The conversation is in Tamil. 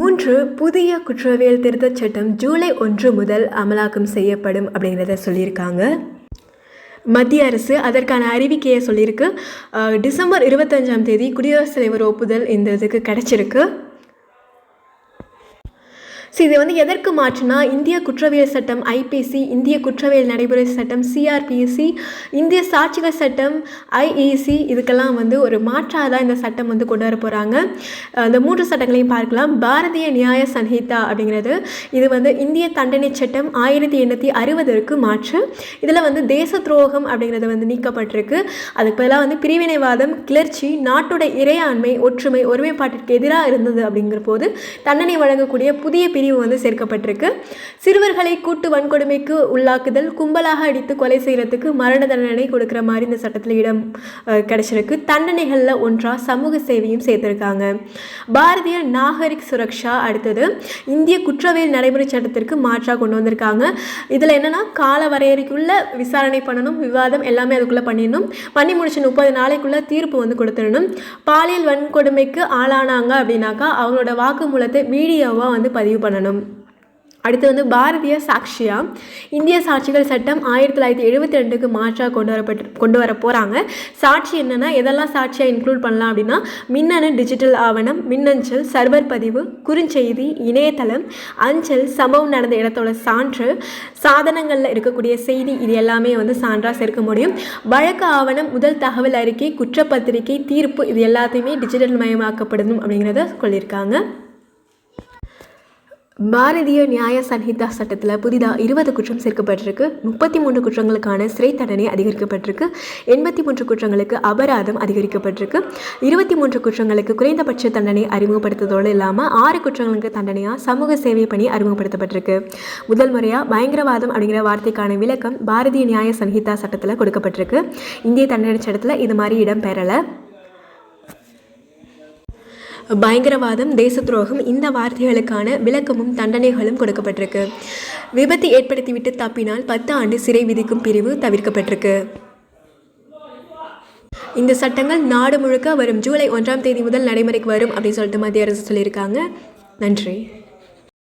மூன்று புதிய குற்றவியல் திருத்தச் சட்டம் ஜூலை ஒன்று முதல் அமலாக்கம் செய்யப்படும் அப்படிங்கிறத சொல்லியிருக்காங்க. மத்திய அரசு அதற்கான அறிவிக்கையை சொல்லியிருக்கு. டிசம்பர் இருபத்தஞ்சாம் தேதி குடியரசுத் தலைவர் ஒப்புதல் இந்த இதுக்கு கிடச்சிருக்கு. ஸோ இது வந்து எதற்கு மாற்றுனா இந்திய குற்றவியல் சட்டம் ஐபிசி இந்திய குற்றவியல் நடைமுறை சட்டம் சிஆர்பிஎஸ்சி இந்திய சாட்சிகள் சட்டம் ஐஇசி இதுக்கெல்லாம் வந்து ஒரு மாற்றாக தான் இந்த சட்டம் வந்து கொண்டு வர போகிறாங்க அந்த மூன்று சட்டங்களையும் பார்க்கலாம். பாரதிய நியாய சன்ஹிதா அப்படிங்கிறது. இது வந்து இந்திய தண்டனை சட்டம் ஆயிரத்தி எண்ணூற்றி அறுபதற்கு மாற்று. இதில் வந்து தேச துரோகம் அப்படிங்கிறது வந்து நீக்கப்பட்டிருக்கு. அதுக்கு பதிலாக வந்து பிரிவினைவாதம் கிளர்ச்சி நாட்டோட இறையாண்மை ஒற்றுமை ஒருமைப்பாட்டிற்கு எதிராக இருந்தது அப்படிங்கிற போது தண்டனை வழங்கக்கூடிய புதிய பிரிவு வந்து சேர்க்கப்பட்டிருக்கு. சிறுவர்களை கூட்டு வன்கொடுமைக்கு உள்ளாக்குதல் கும்பலாக அடித்து கொலை செய்கிறதுக்கு மரண தண்டனை கொடுக்குற மாதிரி இந்த சட்டத்தில் இடம் கிடைச்சிருக்கு. தண்டனைகளில் ஒன்றா சமூக சேவையும் சேர்த்துருக்காங்க. பாரதிய நாகரிக் சுரக்ஷா அடுத்தது இந்திய குற்றவியல் நடைமுறை சட்டத்திற்கு மாற்றாக கொண்டு வந்திருக்காங்க. இதில் என்னென்னா கால வரையறைக்குள்ள விசாரணை பண்ணணும் விவாதம் எல்லாமே அதுக்குள்ளே பண்ணிடணும். பண்ணி முடிச்ச முப்பது நாளைக்குள்ள தீர்ப்பு வந்து கொடுத்துடணும். பாலியல் வன்கொடுமைக்கு ஆளானாங்க அப்படின்னாக்கா அவங்களோட வாக்குமூலத்தை வீடியோவாக வந்து பதிவு பண்ணணும். அடுத்து வந்து பாரதிய சாட்சியா? இந்திய சாட்சிகள் சட்டம் ஆயிரத்தி தொள்ளாயிரத்தி எழுபத்தி ரெண்டுக்கு மாற்றாக கொண்டு வரப்பட்டு கொண்டு வர போகிறாங்க சாட்சி என்னென்னா எதெல்லாம் சாட்சியாக இன்க்ளூட் பண்ணலாம் அப்படின்னா மின்னணு டிஜிட்டல் ஆவணம் மின்னஞ்சல் சர்வர் பதிவு குறுஞ்செய்தி இணையதளம் அஞ்சல் சம்பவம் நடந்த இடத்தோட சான்று சாதனங்களில் இருக்கக்கூடிய செய்தி இது எல்லாமே வந்து சான்றாக சேர்க்க முடியும். வழக்கு ஆவணம் முதல் தகவல் அறிக்கை குற்றப்பத்திரிகை தீர்ப்பு இது எல்லாத்தையுமே டிஜிட்டல் மயமாக்கப்படணும் அப்படிங்கிறத சொல்லியிருக்காங்க. பாரதிய நியாய சன்ஹிதா சட்டத்தில் புதிதாக இருபது குற்றம் சேர்க்கப்பட்டிருக்கு. முப்பத்தி மூன்று குற்றங்களுக்கான சிறை தண்டனை அதிகரிக்கப்பட்டிருக்கு. எண்பத்தி மூன்று குற்றங்களுக்கு அபராதம் அதிகரிக்கப்பட்டிருக்கு. இருபத்தி மூன்று குற்றங்களுக்கு குறைந்தபட்ச தண்டனை அறிமுகப்படுத்துவதோடு இல்லாமல் ஆறு குற்றங்களுக்கு தண்டனையாக சமூக சேவை பணி அறிமுகப்படுத்தப்பட்டிருக்கு. முதல் முறையாக பயங்கரவாதம் அப்படிங்கிற வார்த்தைக்கான விளக்கம் பாரதிய நியாய சன்ஹிதா சட்டத்தில் கொடுக்கப்பட்டிருக்கு. இந்திய தண்டனை சட்டத்தில் இது மாதிரி இடம்பெறலை. பயங்கரவாதம் தேச துரோகம் இந்த வார்த்தைகளுக்கான விளக்கமும் தண்டனைகளும் கொடுக்கப்பட்டிருக்கு. விபத்து ஏற்படுத்திவிட்டு தப்பினால் பத்து ஆண்டு சிறை விதிக்கும் பிரிவு தவிர்க்கப்பட்டிருக்கு. இந்த சட்டங்கள் நாடு முழுக்க வரும் ஜூலை ஒன்றாம் தேதி முதல் நடைமுறைக்கு வரும் அப்படின்னு சொல்லிட்டு மத்திய அரசு சொல்லியிருக்காங்க. நன்றி.